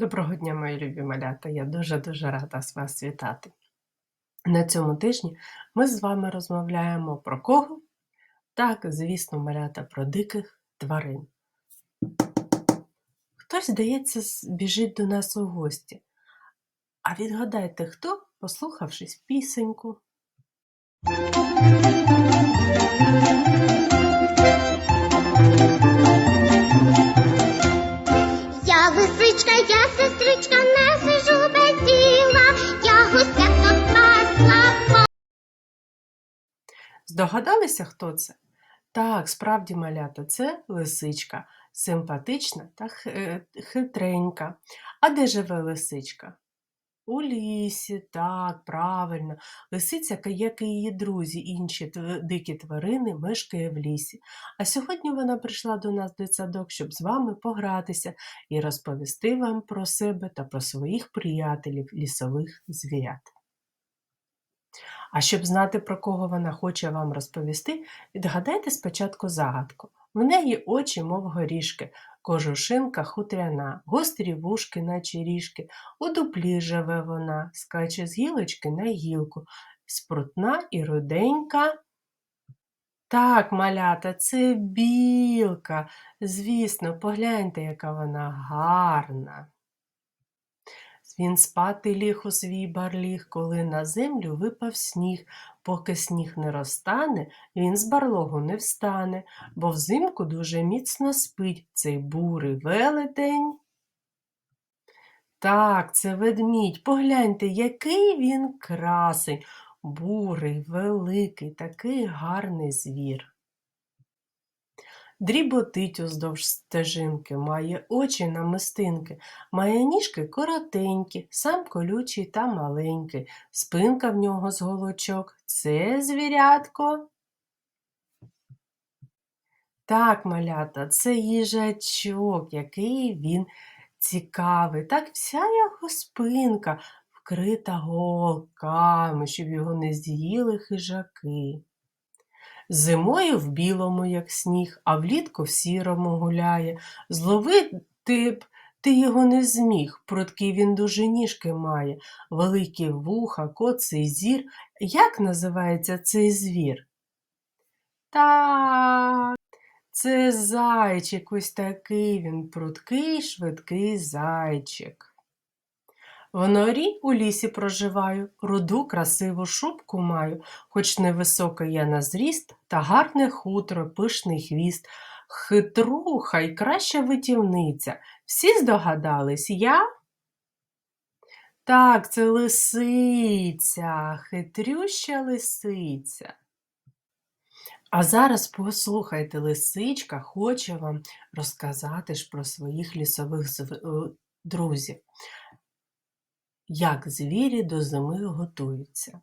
Доброго дня, мої любі малята! Я дуже-дуже рада з вас вітати. На цьому тижні ми з вами розмовляємо про кого? Так, звісно, малята про диких тварин. Хтось, здається, біжить до нас у гості. А відгадайте, хто, послухавшись пісеньку? Я я сестричка, не сижу без діла, я гусяток пасла. Здогадалися, хто це? Так, справді малята, це лисичка, симпатична та хитренька. А де живе лисичка? У лісі, так, правильно. Лисиця, як і її друзі, інші дикі тварини, мешкає в лісі. А сьогодні вона прийшла до нас в дитсадок, щоб з вами погратися і розповісти вам про себе та про своїх приятелів, лісових звірят. А щоб знати, про кого вона хоче вам розповісти, відгадайте спочатку загадку. В неї очі, мов горішки, кожушинка хутряна, гострі вушки, наче ріжки. У дуплі живе вона, скаче з гілочки на гілку, спрутна і руденька. Так, малята, це білка. Звісно, погляньте, яка вона гарна. Він спати ліг у свій барліг, коли на землю випав сніг. Поки сніг не розтане, він з барлогу не встане, бо взимку дуже міцно спить цей бурий велетень. Так, це ведмідь. Погляньте, який він красень, бурий, великий, такий гарний звір. Дріботить уздовж стежинки, має очі намистинки, має ніжки коротенькі, сам колючий та маленький, спинка в нього з голочок. Це звірятко. Так, малята, це їжачок, який він цікавий. Так вся його спинка вкрита голками, щоб його не з'їли хижаки. Зимою в білому, як сніг, а влітку в сірому гуляє. Зловити б ти його не зміг, пруткий він дуже ніжки має, великі вуха, коций зір. Як називається цей звір? Так, це зайчик, ось такий він, пруткий, швидкий зайчик. В норі у лісі проживаю, руду красиву шубку маю, хоч невисока я на зріст, та гарне хутро, пишний хвіст, хитруха й краща витівниця. Всі здогадались, я? Так, це лисиця, хитрюща лисиця. А зараз послухайте, лисичка хоче вам розказати ж про своїх лісових е, друзів як звірі до зими готуються.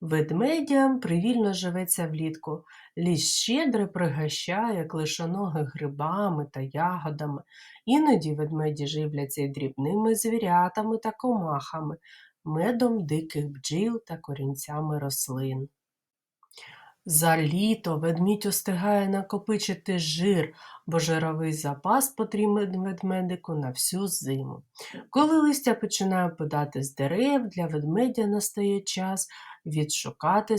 Ведмедям привільно живеться влітку, ліс щедре пригощає клишоноги грибами та ягодами. Іноді ведмеді живляться й дрібними звірятами та комахами, медом диких бджіл та корінцями рослин. За літо ведмідь устигає накопичити жир, бо жировий запас потрібен ведмедику на всю зиму. Коли листя починає опадати з дерев, для ведмедя настає час відшукати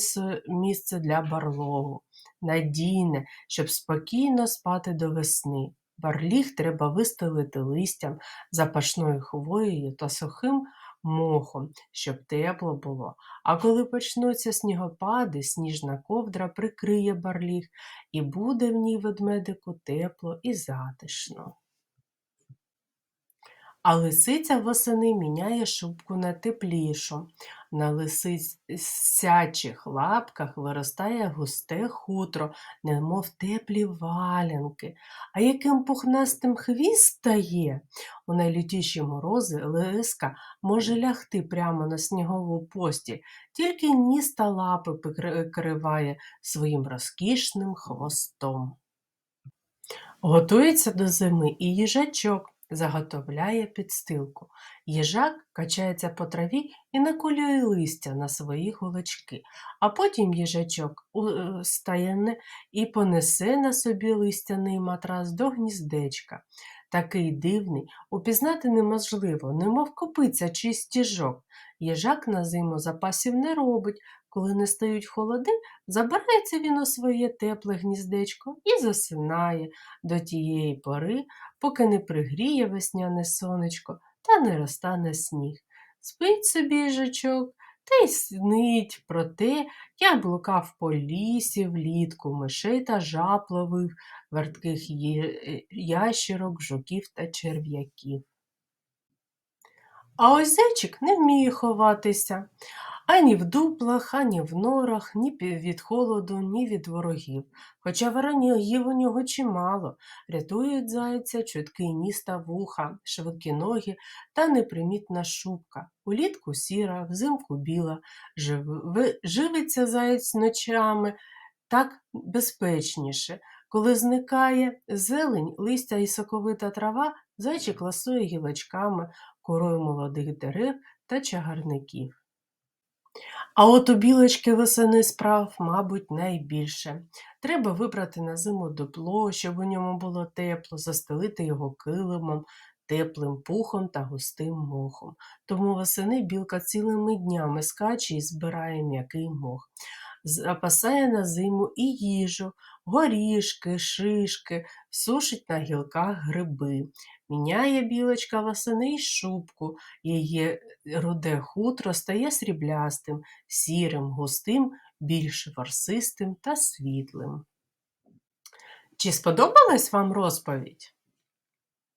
місце для барлогу, надійне, щоб спокійно спати до весни. Барліг треба вистелити листям, запашною хвоєю та сухим мохом, щоб тепло було. А коли почнуться снігопади, сніжна ковдра прикриє барліг, і буде в ній ведмедику тепло і затишно. А лисиця восени міняє шубку на теплішу. На лисячих лапках виростає густе хутро, немов теплі валянки. А яким пухнастим хвіст стає? У найлютіші морози лиска може лягти прямо на снігову постіль, тільки ніс та лапи прикриває своїм розкішним хвостом. Готується до зими і їжачок заготовляє підстилку. Їжак качається по траві і наколює листя на свої голочки, а потім їжачок е, і понесе на собі листяний матрас до гніздечка. Такий дивний, упізнати неможливо, немов копиця чи стіжок. Їжак на зиму запасів не робить. Коли не стають холоди, забирається він у своє тепле гніздечко і засинає до тієї пори, поки не пригріє весняне сонечко та не розтане сніг. Спить собі їжачок та й снить про те, як блукав по лісі влітку, мишей та жаб ловив, вертких е, ящерок, жуків та черв'яків. А ось зайчик не вміє ховатися ані в дуплах, ані в норах, ні від холоду, ні від ворогів. Хоча ворогів у нього чимало, рятують зайця чуткий ніс та вуха, швидкі ноги та непримітна шубка. Улітку сіра, взимку біла, живиться заєць ночами так безпечніше. Коли зникає зелень, листя і соковита трава, зайчик ласує гілочками, корою молодих дерев та чагарників. А от у білочки весени справ, мабуть, найбільше. Треба вибрати на зиму дупло, щоб у ньому було тепло, застелити його килимом, теплим пухом та густим мохом. Тому весени білка цілими днями скаче і збирає м'який мох. Запасає на зиму і їжу, горішки, шишки, сушить на гілках гриби. Міняє білочка восени й шубку, її руде хутро стає сріблястим, сірим, густим, більш ворсистим та світлим. Чи сподобалась вам розповідь?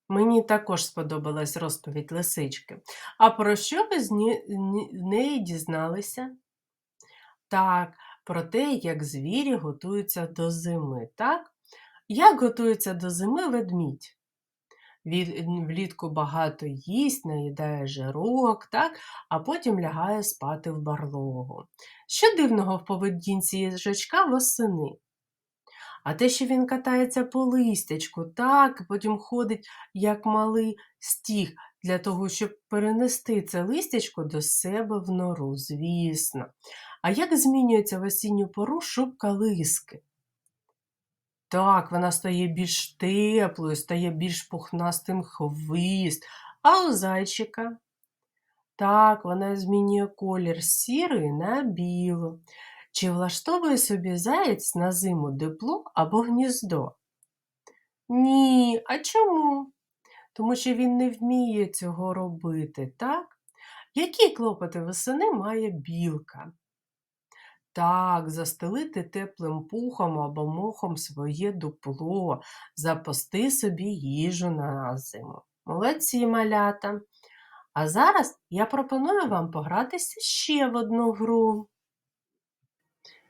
Мені також сподобалась розповідь лисички. А про що ви з неї дізналися? Так, про те, як звірі готуються до зими, так? Як готується до зими ведмідь? Він влітку багато їсть, наїдає жирок, так, а потім лягає спати в барлогу. Що дивного в поведінці їжачка восени? А те, що він катається по листячку, так, потім ходить, як малий стіг, для того, щоб перенести це листячко до себе в нору, звісно. А як змінюється в осінню пору шубка лиски? Так, вона стає більш теплою, стає більш пухнастим хвіст. А у зайчика? Так, вона змінює колір з сірої на білу. Чи влаштовує собі заєць на зиму дипло або гніздо? Ні, а чому? Тому що він не вміє цього робити, так? Які клопоти восени має білка? Так, застелити теплим пухом або мохом своє дупло, запасти собі їжу на зиму. Молодці малята. А зараз я пропоную вам погратися ще в одну гру.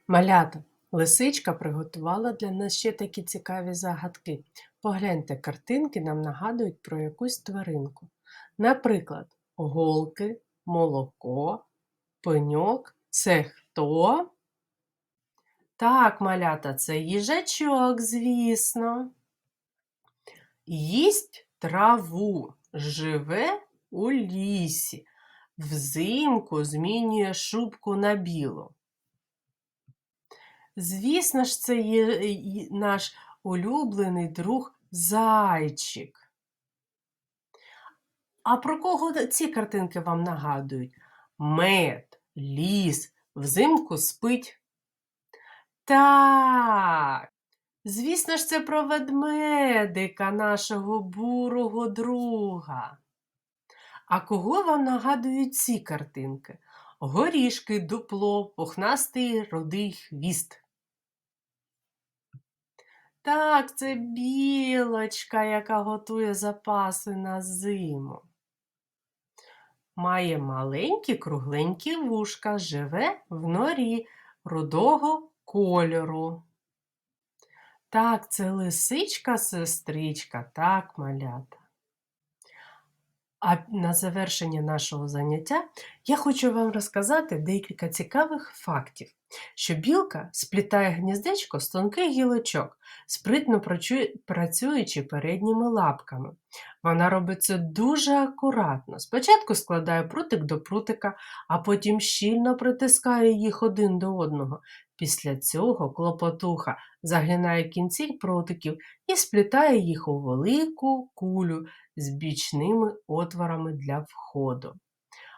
Малята, лисичка приготувала для нас ще такі цікаві загадки. Погляньте, картинки нам нагадують про якусь тваринку. Наприклад, голки, молоко, пеньок це хто? Так, малята, це їжачок, звісно. Їсть траву, живе у лісі, взимку змінює шубку на білу. Звісно ж, це є наш улюблений друг зайчик. А про кого ці картинки вам нагадують? Мед, ліс, взимку спить. Так, звісно ж, це про ведмедика, нашого бурого друга. А кого вам нагадують ці картинки? Горішки, дупло, пухнастий рудий хвіст. Так, це білочка, яка готує запаси на зиму. Має маленькі кругленькі вушка, живе в норі рудого кольору. Так, це лисичка-сестричка, так, малята. А на завершення нашого заняття я хочу вам розказати декілька цікавих фактів, що білка сплітає гніздечко з тонких гілочок, спритно працюючи передніми лапками. Вона робить це дуже акуратно. Спочатку складає прутик до прутика, а потім щільно притискає їх один до одного. Після цього клопотуха загинає кінці прутиків і сплітає їх у велику кулю з бічними отворами для входу.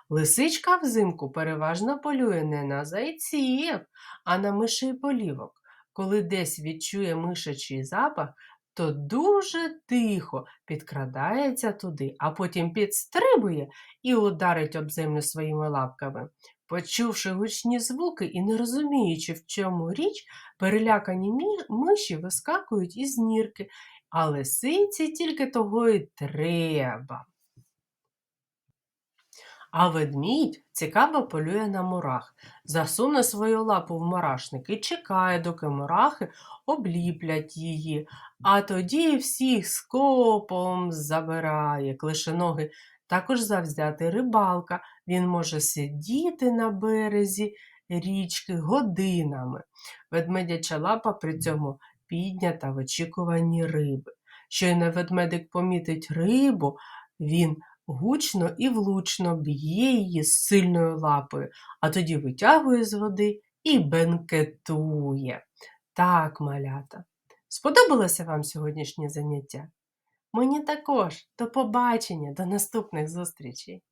Лисичка взимку переважно полює не на зайців, а на мишей полівок. Коли десь відчує мишачий запах, то дуже тихо підкрадається туди, а потім підстрибує і ударить об землю своїми лапками. Почувши гучні звуки і не розуміючи, в чому річ, перелякані миші вискакують із нірки, а лисиці тільки того й треба. А ведмідь цікаво полює на мурах, засуне свою лапу в мурашник і чекає, доки мурахи обліплять її, а тоді всіх скопом забирає. Клишеноги також завзятий рибалка. Він може сидіти на березі річки годинами. Ведмедяча лапа при цьому піднята в очікуванні риби. Щойно ведмедик помітить рибу, він гучно і влучно б'є її з сильною лапою, а тоді витягує з води і бенкетує. Так, малята. Сподобалося вам сьогоднішнє заняття? Мені також. До побачення, до наступних зустрічей.